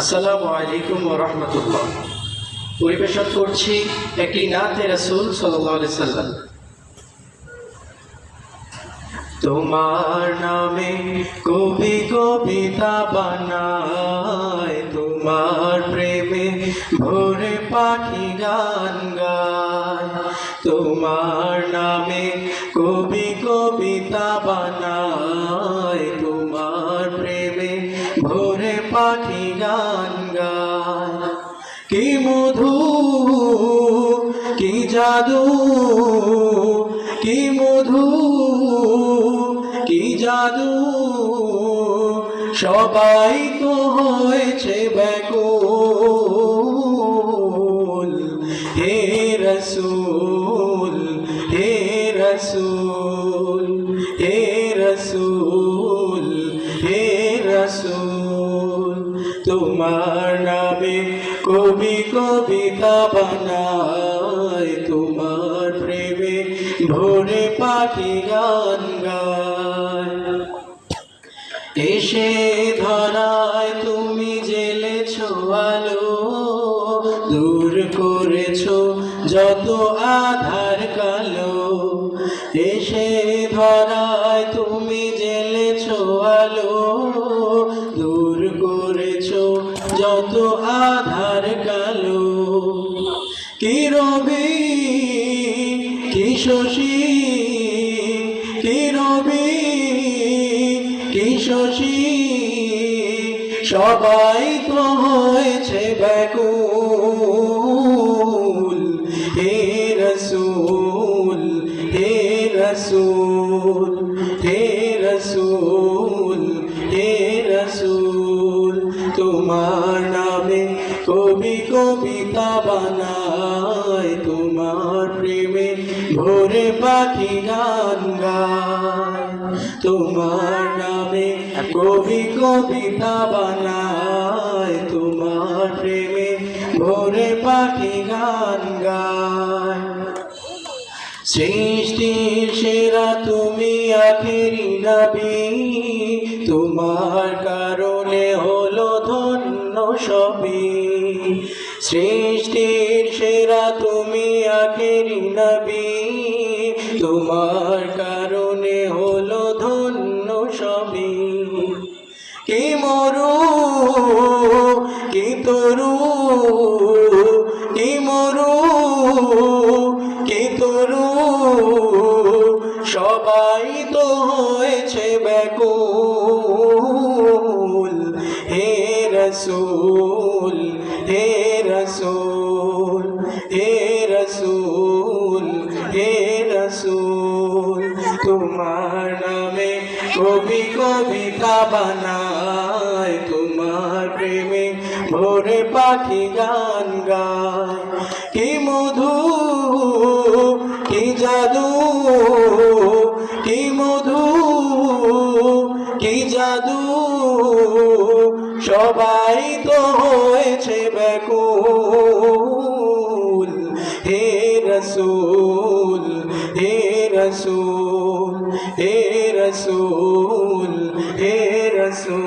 আসসালামু আলাইকুম রাহমাতুল্লাহ। পরিবেশন করছি একটি নাতে রাসূল সাল্লাম। তোমার নামে কবি কবিতা বানায়, তোমার প্রেমে ভোরে পাখি গান গায়। তোমার নামে কবি কবিতা বানায় ভোরে পাখি গান গায়। কি মধু, কি জাদু, কি মধু, কি জাদু, সবাই তো হয়েছে ব্যাকুল। হে রসুল তোমার নামে কবি কবিতা বানায় তোমার প্রেমে ভোরে পাখি গান গায় এসে ধরায় তুমি জেলেছ আলো, দূর করেছ যত আধার কালো। এসে ধরায় তুমি যত আধার কালো। কি রবি, কি শশী, কি রবি, কি শশী, সবাই তো হয়েছে ব্যাকুল। হে রসুল হে রসুল, হে কবি কবিতা বানায় তোমার প্রেমে ভোরে পাখি গান গায়। তোমার নামে কবি কবিতা বানায় তোমার প্রেমে ভোরে পাখি গান গায়। সৃষ্টির সেরা তুমি আখেরি নবী, তোমার সবই সৃষ্টির সেরা তুমি আখেরি নবী। তোমার কারণে হলো ধন্য সবই কি মরু, কি তরু, কি মরু, কি তরু, সবাই তো হয়েছে ব্যাকুল। রসুল, হে রসুল হে রসুল হে রসুল, তোমার নামে কবি কবিতা বানায় তোমার প্রেমে ভোরে পাখি গান গায় কি মধু, কি জাদু, কি মধু সবাই তো হয়েছে ব্যাকুল। হে রসুল হে রসুল হে রসুল হে রসুল।